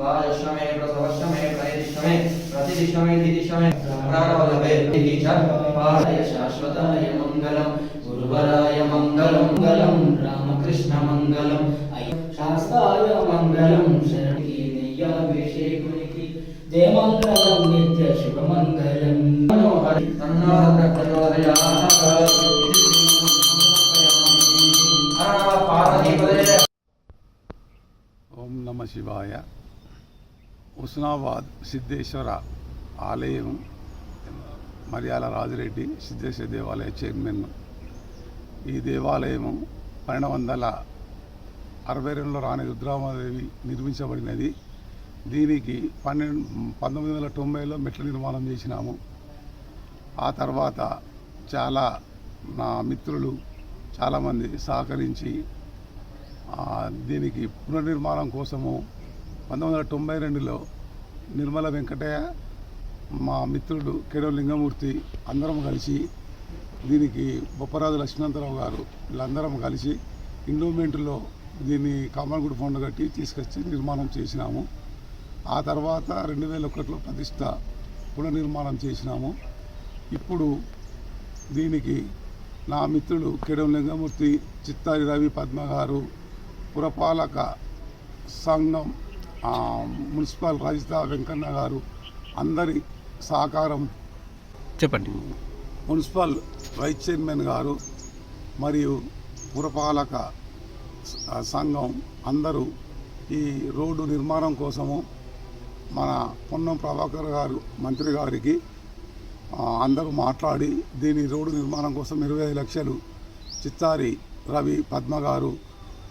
बालश्रमे, प्रसवश्रमे प्रयतिश्रमे प्रतिदिश्रमे दिदिश्रमे प्राणवल्लभे च पालय शाश्वताय मङ्गलम् गुरुवराय मङ्गलं मङ्गलं रामकृष्णमङ्गलम् शास्ताय मङ्गलं शरणीयवेशे कुलिकि देवमङ्गलं नित्यशुभमङ्गलम् मनोहरि तन्नादप्रचोदयाः शिवाय। హుస్నాబాద్ సిద్ధేశ్వర ఆలయం మర్యాల రాజిరెడ్డి సిద్ధేశ్వర దేవాలయ చైర్మన్. ఈ దేవాలయము పన్నెండు వందల అరవై రెండులో రాణి రుద్రామాదేవి నిర్మించబడినది. దీనికి పన్నెండు పంతొమ్మిది వందల తొంభైలో మెట్ల నిర్మాణం చేసినాము. ఆ తర్వాత చాలా నా మిత్రులు చాలామంది సహకరించి దీనికి పునర్నిర్మాణం కోసము పంతొమ్మిది వందల తొంభై రెండులో నిర్మల వెంకటయ్య మా మిత్రుడు కేడవ లింగమూర్తి అందరం కలిసి దీనికి బొప్పరాజు లక్ష్మీనంతరావు గారు వీళ్ళందరం కలిసి ఇండోమెంట్లో దీన్ని కామన్గుడి ఫండ్ కట్టి తీసుకొచ్చి నిర్మాణం చేసినాము. ఆ తర్వాత రెండు వేల ఒకటిలో ప్రతిష్ట పునర్నిర్మాణం చేసినాము. ఇప్పుడు దీనికి నా మిత్రుడు కేడం లింగమూర్తి చిత్తారి రవి పద్మ గారు పురపాలక సంఘం మున్సిపల్ రజిత వెంకన్న గారు అందరి సహకారం. చెప్పండి. మున్సిపల్ వైస్ చైర్మన్ గారు మరియు పురపాలక సంఘం అందరూ ఈ రోడ్డు నిర్మాణం కోసము మన పొన్నం ప్రభాకర్ గారు మంత్రి గారికి అందరూ మాట్లాడి దీని రోడ్డు నిర్మాణం కోసం ఇరవై ఐదు లక్షలు చిత్తారి రవి పద్మ గారు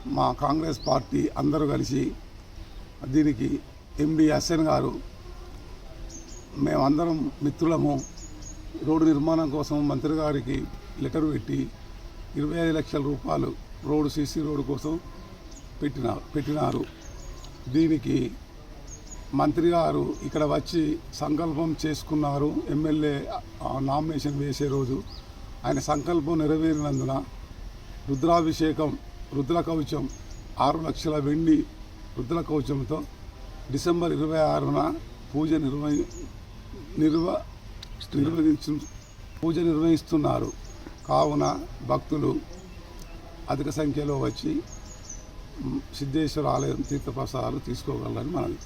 మా కాంగ్రెస్ పార్టీ అందరూ కలిసి దీనికి ఎండి హసన్ గారు మేమందరం మిత్రులము. రోడ్డు నిర్మాణం కోసం మంత్రి గారికి లెటర్ పెట్టి ఇరవై ఐదు లక్షల రూపాయలు రోడ్డు సీసీ రోడ్డు కోసం పెట్టిన పెట్టినారు. దీనికి మంత్రి గారు ఇక్కడ వచ్చి సంకల్పం చేసుకున్నారు. ఎమ్మెల్యే నామినేషన్ వేసే రోజు ఆయన సంకల్పం నెరవేరినందున రుద్రాభిషేకం రుద్ర కవచం ఆరు లక్షల వెండి రుద్ర కవచంతో డిసెంబర్ ఇరవై ఆరున పూజ నిర్వహి నిర్వ నిర్వహించు పూజ నిర్వహిస్తున్నారు. కావున భక్తులు అధిక సంఖ్యలో వచ్చి సిద్ధేశ్వర ఆలయం తీర్థప్రసాదాలు తీసుకోగలరని మనవి.